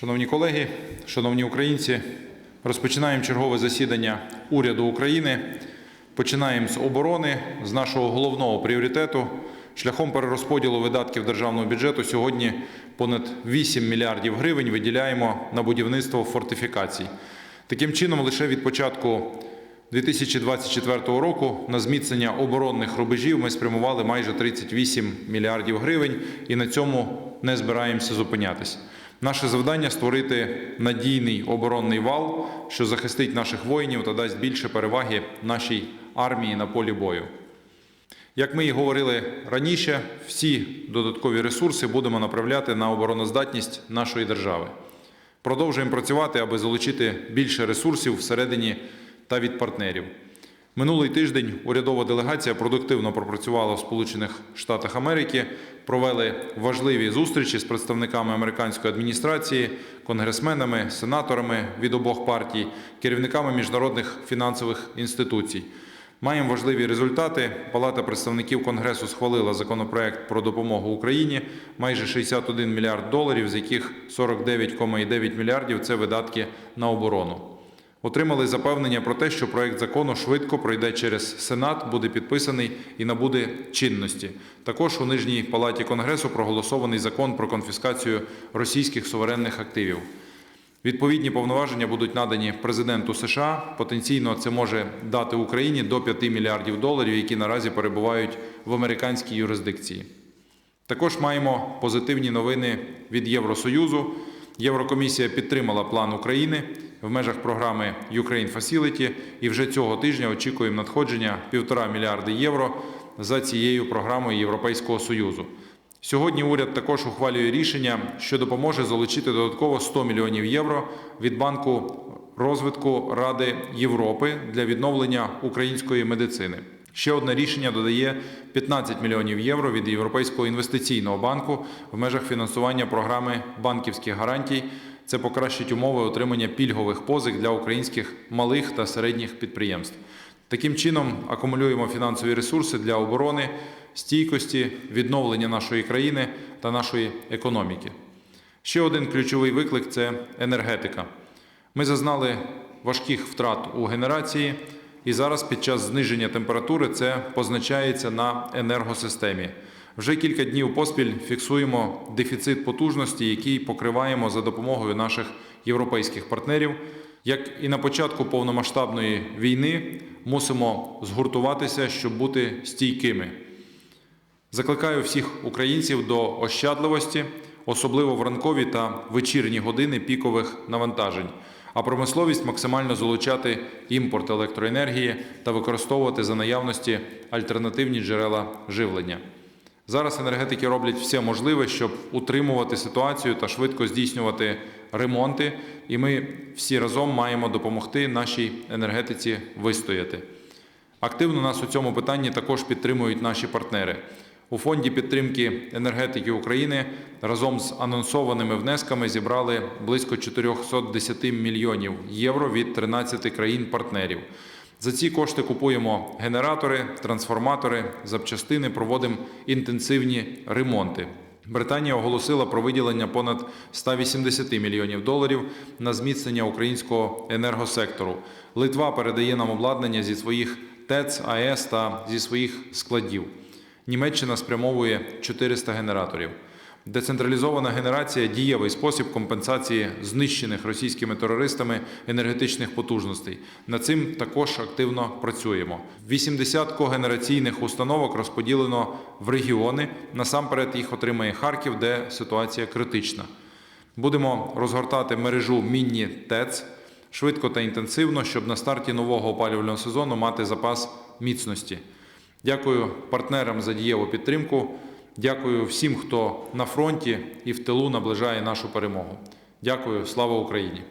Шановні колеги, шановні українці, розпочинаємо чергове засідання уряду України. Починаємо з оборони, з нашого головного пріоритету. Шляхом перерозподілу видатків державного бюджету сьогодні понад 8 мільярдів гривень виділяємо на будівництво фортифікацій. Таким чином, лише від початку 2024 року на зміцнення оборонних рубежів ми спрямували майже 38 мільярдів гривень і на цьому не збираємося зупинятися. Наше завдання створити надійний оборонний вал, що захистить наших воїнів та дасть більше переваги нашій армії на полі бою. Як ми і говорили раніше, всі додаткові ресурси будемо направляти на обороноздатність нашої держави. Продовжуємо працювати, аби залучити більше ресурсів всередині та від партнерів. Минулий тиждень урядова делегація продуктивно пропрацювала в Сполучених Штатах Америки, провели важливі зустрічі з представниками американської адміністрації, конгресменами, сенаторами від обох партій, керівниками міжнародних фінансових інституцій. Маємо важливі результати. Палата представників Конгресу схвалила законопроект про допомогу Україні майже 61 мільярд доларів, з яких 49,9 мільярдів це видатки на оборону. Отримали запевнення про те, що проект закону швидко пройде через Сенат, буде підписаний і набуде чинності. Також у нижній палаті Конгресу проголосований закон про конфіскацію російських суверенних активів. Відповідні повноваження будуть надані президенту США. Потенційно це може дати Україні до 5 мільярдів доларів, які наразі перебувають в американській юрисдикції. Також маємо позитивні новини від Євросоюзу. Єврокомісія підтримала план України в межах програми Ukraine Facility і вже цього тижня очікуємо надходження 1,5 мільярди євро за цією програмою Європейського Союзу. Сьогодні уряд також ухвалює рішення, що допоможе залучити додатково 100 мільйонів євро від Банку розвитку Ради Європи для відновлення української медицини. Ще одне рішення додає 15 мільйонів євро від Європейського інвестиційного банку в межах фінансування програми банківських гарантій. Це покращить умови отримання пільгових позик для українських малих та середніх підприємств. Таким чином акумулюємо фінансові ресурси для оборони, стійкості, відновлення нашої країни та нашої економіки. Ще один ключовий виклик це енергетика. Ми зазнали важких втрат у генерації, і зараз під час зниження температури це позначається на енергосистемі. Вже кілька днів поспіль фіксуємо дефіцит потужності, який покриваємо за допомогою наших європейських партнерів. Як і на початку повномасштабної війни, мусимо згуртуватися, щоб бути стійкими. Закликаю всіх українців до ощадливості, особливо в ранкові та вечірні години пікових навантажень, а промисловість максимально залучати імпорт електроенергії та використовувати за наявності альтернативні джерела живлення. Зараз енергетики роблять все можливе, щоб утримувати ситуацію та швидко здійснювати ремонти, і ми всі разом маємо допомогти нашій енергетиці вистояти. Активно нас у цьому питанні також підтримують наші партнери. У фонді підтримки енергетики України разом з анонсованими внесками зібрали близько 410 мільйонів євро від 13 країн-партнерів. За ці кошти купуємо генератори, трансформатори, запчастини, проводимо інтенсивні ремонти. Британія оголосила про виділення понад 180 мільйонів доларів на зміцнення українського енергосектору. Литва передає нам обладнання зі своїх ТЕЦ, АЕС та зі своїх складів. Німеччина спрямовує 400 генераторів. Децентралізована генерація дієвий спосіб компенсації знищених російськими терористами енергетичних потужностей. Над цим також активно працюємо. 80 когенераційних установок розподілено в регіони. Насамперед їх отримає Харків, де ситуація критична. Будемо розгортати мережу міні ТЕЦ швидко та інтенсивно, щоб на старті нового опалювального сезону мати запас міцності. Дякую партнерам за дієву підтримку. Дякую всім, хто на фронті і в тилу наближає нашу перемогу. Дякую, слава Україні!